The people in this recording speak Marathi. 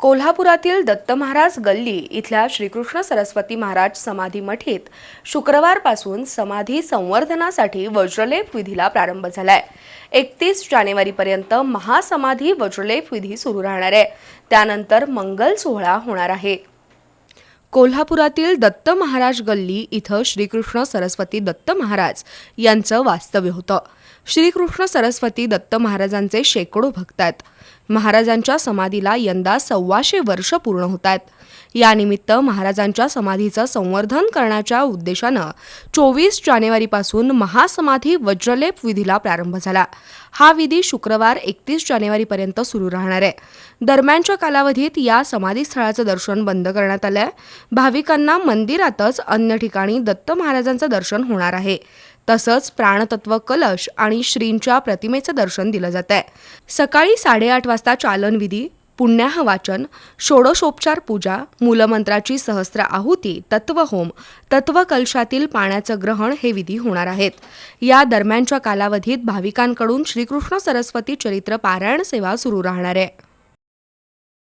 कोल्हापुरातील दत्त महाराज गल्ली इथल्या श्रीकृष्ण सरस्वती महाराज समाधी मठीत शुक्रवारपासून समाधी संवर्धनासाठी वज्रलेप विधीला प्रारंभ झालाय. एकतीस जानेवारीपर्यंत महासमाधी वज्रलेप विधी सुरू राहणार आहे. त्यानंतर मंगल सोहळा होणार आहे. कोल्हापुरातील दत्त महाराज गल्ली इथं श्रीकृष्ण सरस्वती दत्त महाराज यांचं वास्तव्य होतं. श्रीकृष्ण सरस्वती दत्त महाराजांचे शेकडो भक्त आहेत. महाराजांच्या समाधीला यंदा सव्वाशे वर्ष पूर्ण होत आहेत यानिमित्त महाराजांच्या समाधीचं संवर्धन करण्याच्या उद्देशानं चोवीस जानेवारीपासून महासमाधी वज्रलेप विधीला प्रारंभ झाला. हा विधी शुक्रवार एकतीस जानेवारीपर्यंत सुरू राहणार आहे. दरम्यानच्या कालावधीत या समाधीस्थळाचं दर्शन बंद करण्यात आलं आहे भाविकांना मंदिरातच अन्य ठिकाणी दत्त महाराजांचं दर्शन होणार आहे. तसंच प्राणतत्व कलश आणि श्रींच्या प्रतिमेचं दर्शन दिलं जात आहे. सकाळी साडेआठ वाजता चालनविधी पुण्याह वाचन षोडशोपचार पूजा मूलमंत्राची सहस्त्र आहुती तत्वहोम तत्वकलशातील पाण्याचं ग्रहण हे विधी होणार आहेत. या दरम्यानच्या कालावधीत भाविकांकडून श्रीकृष्ण सरस्वती चरित्र पारायण सेवा सुरू राहणार आहे.